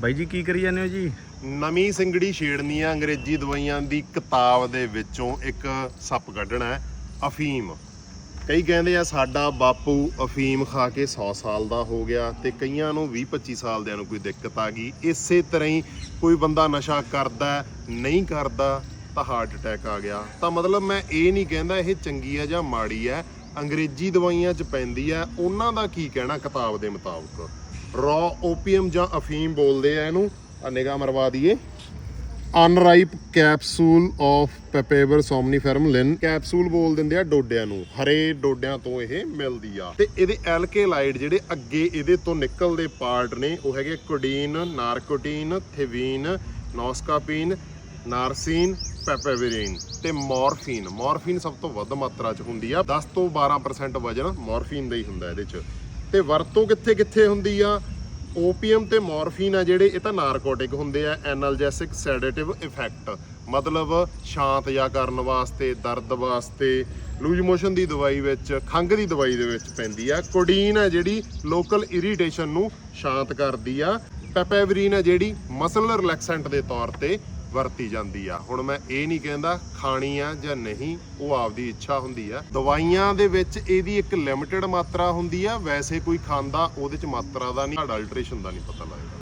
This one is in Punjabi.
ਬਾਈ ਜੀ, ਕੀ ਕਰੀ ਜਾਂਦੇ ਹੋ ਜੀ? ਨਵੀਂ ਸਿੰਗੜੀ ਛੇੜਨੀ ਆ, ਅੰਗਰੇਜ਼ੀ ਦਵਾਈਆਂ ਦੀ ਕਿਤਾਬ ਦੇ ਵਿੱਚੋਂ ਇੱਕ ਸੱਪ ਕੱਢਣਾ ਹੈ, ਅਫੀਮ। ਕਈ ਕਹਿੰਦੇ ਆ, ਸਾਡਾ ਬਾਪੂ ਅਫੀਮ ਖਾ ਕੇ 100 ਸਾਲ ਦਾ ਹੋ ਗਿਆ ਤੇ ਕਈਆਂ ਨੂੰ 20 25 ਸਾਲ ਦਿਆਂ ਨੂੰ ਕੋਈ ਦਿੱਕਤ ਆ ਗਈ। ਇਸੇ ਤਰ੍ਹਾਂ ਹੀ ਕੋਈ ਬੰਦਾ ਨਸ਼ਾ ਕਰਦਾ, ਨਹੀਂ ਕਰਦਾ, ਤਾਂ ਹਾਰਟ ਅਟੈਕ ਆ ਗਿਆ। ਤਾਂ ਮਤਲਬ ਮੈਂ ਇਹ ਨਹੀਂ ਕਹਿੰਦਾ ਇਹ ਚੰਗੀ ਹੈ ਜਾਂ ਮਾੜੀ ਹੈ ਅੰਗਰੇਜ਼ੀ ਦਵਾਈਆਂ 'ਚ ਪੈਂਦੀ ਹੈ ਉਹਨਾਂ ਦਾ ਕੀ ਕਹਿਣਾ ਕਿਤਾਬ ਦੇ ਮੁਤਾਬਕ? ਰॉ ਓਪੀਅਮ ਜਾਂ ਅਫੀਮ ਬੋਲਦੇ ਆ ਇਹਨੂੰ। ਆ ਨਿਗਾਹ ਮਰਵਾ ਦਈਏ। Unripe capsule of papaver somniferum Lynn. Capsule ਬੋਲ ਦਿੰਦੇ ਆ ਡੋਡਿਆਂ ਨੂੰ। ਹਰੇ ਡੋਡਿਆਂ ਤੋਂ ਇਹ ਮਿਲਦੀ ਆ। ਤੇ ਇਹਦੇ ਐਲਕੇਲਾਈਡ ਜਿਹੜੇ ਅੱਗੇ ਇਹਦੇ ਤੋਂ ਨਿਕਲਦੇ ਪਾਰਟ ਨੇ, ਉਹ ਹੈਗੇ ਕੋਡੀਨ, ਨਾਰਕੋਟਿਨ, ਥੇਵੀਨ, ਨੋਸਕਾਪੀਨ, ਨਾਰਸੀਨ, ਪੈਪੇਵਰਿਨ ਤੇ ਮੋਰਫੀਨ। ਮੋਰਫੀਨ ਸਭ ਤੋਂ ਵੱਧ ਮਾਤਰਾ 'ਚ ਹੁੰਦੀ ਆ। 10 ਤੋਂ 12% ਵਜਨ ਮੋਰਫੀਨ ਦਾ ਹੀ ਹੁੰਦਾ ਇਹਦੇ 'ਚ। ਤੇ ਵਰਤੋਂ ਕਿੱਥੇ ਕਿੱਥੇ ਹੁੰਦੀ ਆ? ਓਪੀਅਮ ਤੇ ਮੋਰਫੀਨ ਆ ਜਿਹੜੇ, ਇਹ ਤਾਂ ਨਾਰਕੋਟਿਕ ਹੁੰਦੇ ਆ, ਐਨਲਜੈਸਿਕ ਸੈਡੇਟਿਵ ਇਫੈਕਟ। ਮਤਲਬ ਸ਼ਾਂਤ ਜਾਂ ਕਰਨ ਵਾਸਤੇ, ਦਰਦ ਵਾਸਤੇ, ਲੂਜ ਮੋਸ਼ਨ ਦੀ ਦਵਾਈ ਵਿੱਚ, ਖੰਘ ਦੀ ਦਵਾਈ ਦੇ ਵਿੱਚ ਪੈਂਦੀ ਆ। ਕੋਡੀਨ ਆ ਜਿਹੜੀ, ਲੋਕਲ ਇਰੀਟੇਸ਼ਨ ਨੂੰ ਸ਼ਾਂਤ ਕਰਦੀ ਆ। ਪੈਪੈਵਰੀਨ ਆ ਜਿਹੜੀ ਮਸਲ ਰਿਲੈਕਸੈਂਟ ਦੇ ਤੌਰ ਤੇ ਵਰਤੀ ਜਾਂਦੀ ਆ। ਹੁਣ ਮੈਂ ਇਹ ਨਹੀਂ ਕਹਿੰਦਾ ਖਾਣੀ ਆ ਜਾਂ ਨਹੀਂ, ਉਹ ਆਪਦੀ ਇੱਛਾ ਹੁੰਦੀ ਆ। ਦਵਾਈਆਂ ਦੇ ਵਿੱਚ ਇਹਦੀ ਇੱਕ ਲਿਮਟਿਡ ਮਾਤਰਾ ਹੁੰਦੀ ਆ। ਵੈਸੇ ਕੋਈ ਖਾਂਦਾ, ਉਹਦੇ ਚ ਮਾਤਰਾ ਦਾ ਨਹੀਂ ਅਡਲਟ੍ਰੇਸ਼ਨ ਦਾ ਨਹੀਂ ਪਤਾ ਲੱਗਦਾ।